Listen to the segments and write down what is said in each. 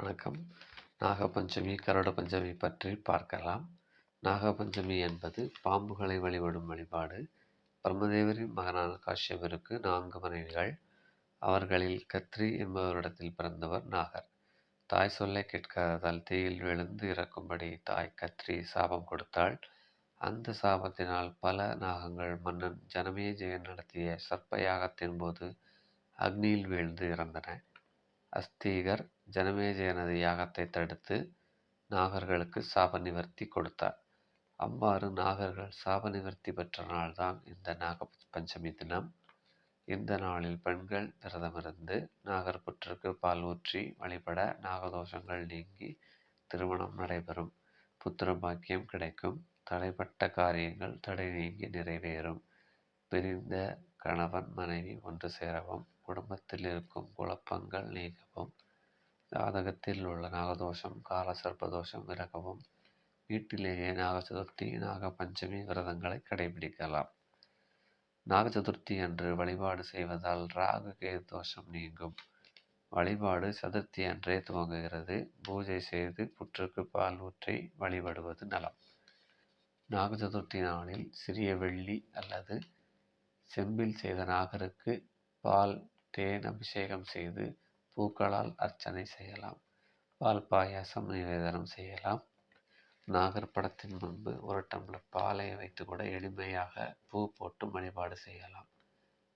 வணக்கம். நாகபஞ்சமி கருட பஞ்சமி பற்றி பார்க்கலாம். நாகபஞ்சமி என்பது பாம்புகளை வழிபடும் வழிபாடு. பிரம்மதேவரின் மகனான காஷ்யபருக்கு நான்கு மனைவிகள். அவர்களில் கத்ரி என்பவரிடத்தில் பிறந்தவர் நாகர். தாய் சொல்லை கேட்காததால் தீயில் விழுந்து இறக்கும்படி தாய் கத்ரி சாபம் கொடுத்தாள். அந்த சாபத்தினால் பல நாகங்கள் மன்னன் ஜனமேஜயன் நடத்திய சர்ப்ப யாகத்தின் போது அக்னியில் வீழ்ந்து இறந்தன. அஸ்தீகர் ஜனமேஜயனது யாகத்தை தடுத்து நாகர்களுக்கு சாப நிவர்த்தி கொடுத்தார். அவ்வாறு நாகர்கள் சாப நிவர்த்தி பெற்ற நாள்தான் இந்த நாக பஞ்சமி தினம். இந்த நாளில் பெண்கள் விரதமிருந்து நாகர் புற்றுக்கு பால் ஊற்றி வழிபட நாகதோஷங்கள் நீங்கி திருமணம் நடைபெறும். புத்திர பாக்கியம் கிடைக்கும். தடைப்பட்ட காரியங்கள் தடை நீங்கி நிறைவேறும். பிரிந்த கணவன் மனைவி ஒன்று சேரவும் குடும்பத்தில் இருக்கும் குழப்பங்கள் நீங்கவும் ஜாதகத்தில் உள்ள நாகதோஷம் கால சர்ப்பதோஷம் விலகவும் வீட்டிலேயே நாக சதுர்த்தி நாக பஞ்சமி விரதங்களை கடைபிடிக்கலாம். நாக சதுர்த்தி அன்று வழிபாடு செய்வதால் ராகு கேது தோஷம் நீங்கும். வழிபாடு சதுர்த்தி அன்றே துவங்குகிறது. பூஜை செய்து புற்றுக்கு பால் ஊற்றி வழிபடுவது நலம். நாக சதுர்த்தி நாளில் சிறிய வெள்ளி அல்லது செம்பில் செய்த நாகருக்கு பால் தேன் அபிஷேகம் செய்து பூக்களால் அர்ச்சனை செய்யலாம். பால் பாயாசம் நிவேதனம் செய்யலாம். நாகர் படத்தின் முன்பு ஒரு டம்ளர் பாலை வைத்து கூட எளிமையாக பூ போட்டு வழிபாடு செய்யலாம்.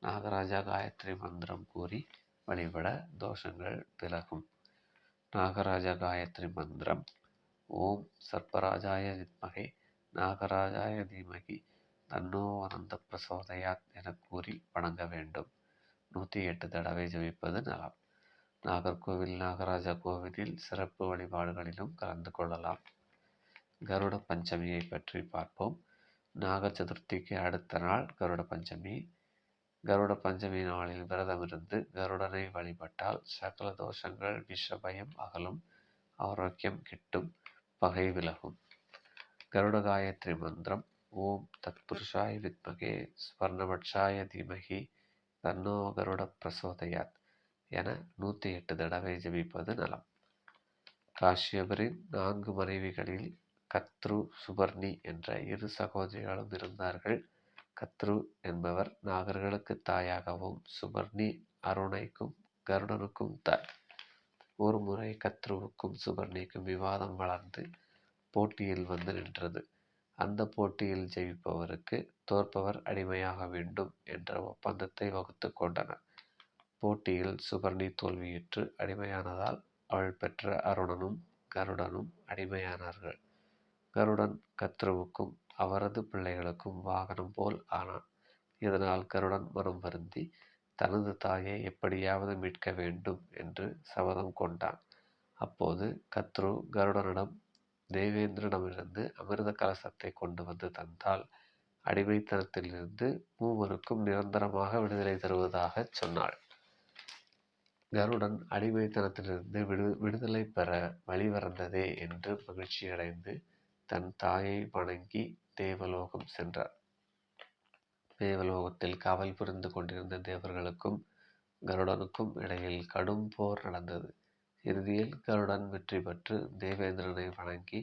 நாகராஜா காயத்ரி மந்திரம் கூறி வழிபட தோஷங்கள் விலகும். நாகராஜா காயத்ரி மந்திரம். ஓம் சர்ப்பராஜாய வித்மகை நாகராஜாய தீமகி தன்னோ அனந்த பிரசோதயாத் என கூறி வணங்க வேண்டும். நூற்றி எட்டு தடவை ஜெபிப்பது நலம். நாகர்கோவில் நாகராஜா கோவிலில் சிறப்பு வழிபாடுகளிலும் கலந்து கொள்ளலாம். கருட பஞ்சமியை பற்றி பார்ப்போம். நாக சதுர்த்திக்கு அடுத்த நாள் கருட பஞ்சமி. கருட பஞ்சமி நாளில் விரதமிருந்து கருடனை வழிபட்டால் சகல தோஷங்கள் விஷபயம் அகலும் ஆரோக்கியம் கிட்டும் பகை விலகும். கருட காயத்ரி மந்திரம். ஓம் தத்புருஷாய் வித்மகே. ஸ்வர்ணபட்சாய தீமகி. தன்னோ கருட பிரசோதயாத். என நூற்றி எட்டு தடவை ஜபிப்பது நலம். காஷ்யபரின் நான்கு மனைவிகளில் கத்ரு சுபர்ணி என்ற இரு சகோதரிகளும் இருந்தார்கள். கத்ரு என்பவர் நாகர்களுக்கு தாயாகவும் சுபர்ணி அருணைக்கும் கருடனுக்கும் தாய் ஒரு முறை கத்ருவுக்கும் சுபர்ணிக்கும் விவாதம் வளர்ந்து போட்டியில் வந்து நின்றது. அந்த போட்டியில் ஜெயிப்பவருக்கு தோற்பவர் அடிமையாக வேண்டும் என்ற ஒப்பந்தத்தை வகுத்து கொண்டனர். போட்டியில் சுபர்ணி தோல்வியுற்று அடிமையானதால் அவள் பெற்ற அருணனும் கருடனும் அடிமையானார்கள். கருடன் கத்ருவுக்கும் அவரது பிள்ளைகளுக்கும் வாகனம் போல் ஆனான். இதனால் கருடன் மனம் வருந்தி தனது தாயை எப்படியாவது மீட்க வேண்டும் என்று சபதம் கொண்டான். அப்போது கத்ரு கருடனிடம் தேவேந்திரனிடமிருந்து அமிர்த கலசத்தை கொண்டு வந்து தந்தால் அடிமைத்தனத்திலிருந்து மூவருக்கும் நிரந்தரமாக விடுதலை தருவதாக சொன்னாள். கருடன் அடிமைத்தனத்திலிருந்து விடு விடுதலை பெற வழிவறந்ததே என்று மகிழ்ச்சியடைந்து தன் தாயை வணங்கி தேவலோகம் சென்றார். தேவலோகத்தில் காவல் புரிந்து கொண்டிருந்த தேவர்களுக்கும் கருடனுக்கும் இடையில் கடும் போர் நடந்தது. இறுதியில் கருடன் வெற்றி பெற்று தேவேந்திரனை வணங்கி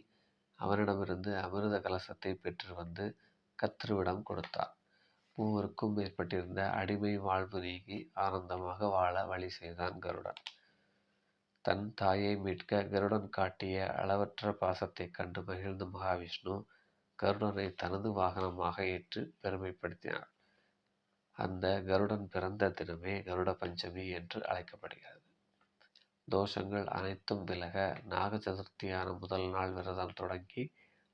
அவரிடமிருந்து அமிர்த கலசத்தை பெற்று வந்து கத்ருவிடம் கொடுத்தார். மூவருக்கும் ஏற்பட்டிருந்த அடிமை வாழ்வு நீங்கி ஆனந்தமாக வாழ வழி செய்தான் கருடன். தன் தாயை மீட்க கருடன் காட்டிய அளவற்ற பாசத்தை கண்டு மகிழ்ந்த மகாவிஷ்ணு கருடனை தனது வாகனமாக ஏற்று பெருமைப்படுத்தினார். அந்த கருடன் பிறந்த தினமே கருட பஞ்சமி என்று அழைக்கப்படுகிறது. தோஷங்கள் அனைத்தும் விலக நாக சதுர்த்தியான முதல் நாள் விரதம் தொடங்கி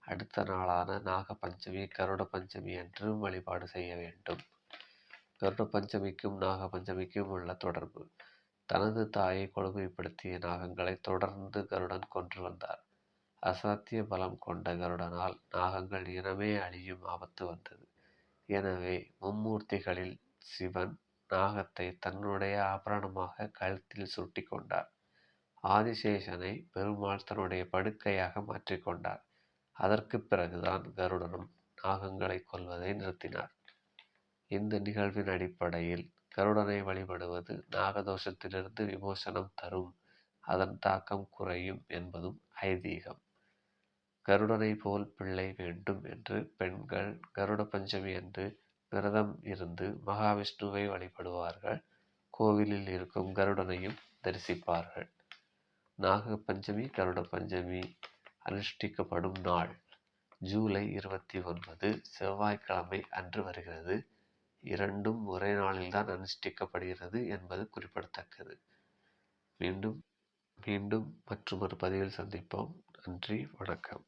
அடுத்த நாளான நாக பஞ்சமி கருட பஞ்சமி என்று வழிபாடு செய்ய வேண்டும். கருட பஞ்சமிக்கும் நாக பஞ்சமிக்கும் உள்ள தொடர்பு. தனது தாயை கொடுமைப்படுத்திய நாகங்களை தொடர்ந்து கருடன் கொன்று வந்தார். அசாத்திய பலம் கொண்ட கருடனால் நாகங்கள் இனமே அழியும் ஆபத்து வந்தது. எனவே மும்மூர்த்திகளில் சிவன் நாகத்தை தன்னுடைய ஆபரணமாக கழுத்தில் சுட்டி கொண்டார். ஆதிசேஷனை பெருமாள் தன்னுடைய படுக்கையாக மாற்றிக்கொண்டார் அதற்கு பிறகுதான் கருடனும் நாகங்களை கொல்வதை நிறுத்தினார். இந்த நிகழ்வின் அடிப்படையில் கருடனை வழிபடுவது நாகதோஷத்திலிருந்து விமோசனம் தரும் அதன் தாக்கம் குறையும் என்பதும் ஐதீகம். கருடனை போல் பிள்ளை வேண்டும் என்று பெண்கள் கருட பஞ்சமி என்று விரதம் இருந்து மகாவிஷ்ணுவை வழிபடுவார்கள். கோவிலில் இருக்கும் கருடனையும் தரிசிப்பார்கள். நாக பஞ்சமி கருட பஞ்சமி அனுஷ்டிக்கப்படும் நாள். ஜூலை இருபத்தி ஒன்பது செவ்வாய்க்கிழமை அன்று வருகிறது. இரண்டும் ஒரே நாளில்தான் அனுஷ்டிக்கப்படுகிறது என்பது குறிப்பிடத்தக்கது. மீண்டும் மீண்டும் மற்றொரு பதிவில் சந்திப்போம். நன்றி வணக்கம்.